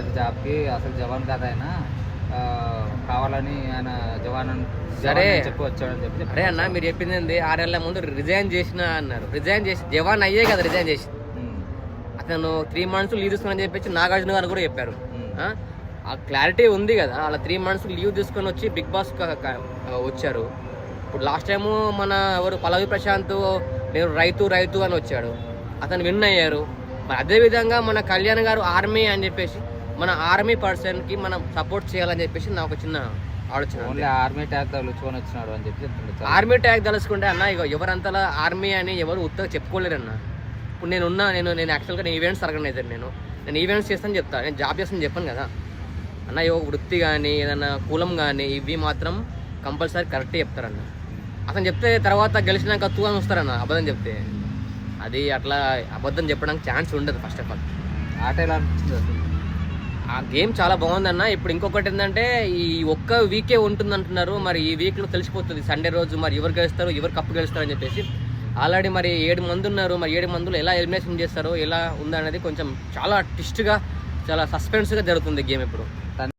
చేశారు జాబ్కి అసలు జవాన్ కాదు ఆయన. ఆ, కావాలని ఆయన జవాన్ సరే. చెప్పి వచ్చాడని చెప్పి అరే అన్న మీరు చెప్పింది ఏంది? ఆరేళ్ళ ముందు రిజైన్ చేసిన అన్నారు. రిజైన్ చేసి జవాన్ అయ్యే కదా రిజైన్ చేసి. అతను త్రీ మంత్స్ లీవ్ తీసుకుని చెప్పేసి నాగార్జున గారు కూడా చెప్పారు. ఆ? క్లారిటీ ఉంది కదా. అలా త్రీ మంత్స్ లీవ్ తీసుకొని వచ్చి బిగ్ బాస్ వచ్చారు. ఇప్పుడు లాస్ట్ టైం మన ఎవరు పల్లవి ప్రశాంత్ నేను రైతు రైతు అని వచ్చాడు. అతను విన్ అయ్యారు. మరి అదేవిధంగా మన కళ్యాణ్ గారు ఆర్మీ అని చెప్పేసి మన ఆర్మీ పర్సన్కి మనం సపోర్ట్ చేయాలని చెప్పేసి నాకు ఒక చిన్న ఆలోచన ఓన్లీ ఆర్మీ ట్యాగ్ తగులుచుకొని వచ్చినాడు అని చెప్పి ఆర్మీ ట్యాగ్ తలుసుకుంటే అన్న ఇక ఎవరంతలా ఆర్మీ అని ఎవరు ఉత్తగా చెప్పుకోలేరన్న. ఇప్పుడు నేను ఉన్నా నేను నేను యాక్చువల్గా నేను ఈవెంట్స్ ఆర్గనైజర్ నేను. నేను ఈవెంట్స్ చేస్తాను చెప్తాను నేను జాబ్ చేస్తాను చెప్పాను కదా. అన్న ఒక వృత్తి కానీ ఏదన్నా కులం కానీ ఇవి మాత్రం కంపల్సరీ కరెక్ట్ చెప్తారన్న. అతను చెప్తే తర్వాత గెలిచినాక తూ అని వస్తారన్న అబద్ధం చెప్తే. అది అట్లా అబద్ధం చెప్పడానికి ఛాన్స్ ఉండదు ఫస్ట్ ఆఫ్ ఆల్ ఆట ఎలా ఆ గేమ్ చాలా బాగుందన్న. ఇప్పుడు ఇంకొకటి ఏంటంటే ఈ ఒక్క వీకే ఉంటుంది అంటున్నారు మరి ఈ వీక్లో తెలిసిపోతుంది. సండే రోజు మరి ఎవరు గెలుస్తారు ఎవరు కప్పు గెలుస్తారు అని చెప్పేసి. ఆల్రెడీ మరి ఏడు మంది ఉన్నారు. మరి ఏడు మందులు ఎలా ఎలిమినేషన్ చేస్తారో ఎలా ఉందనేది కొంచెం చాలా ట్విస్ట్గా చాలా సస్పెన్స్గా జరుగుతుంది గేమ్ ఇప్పుడు.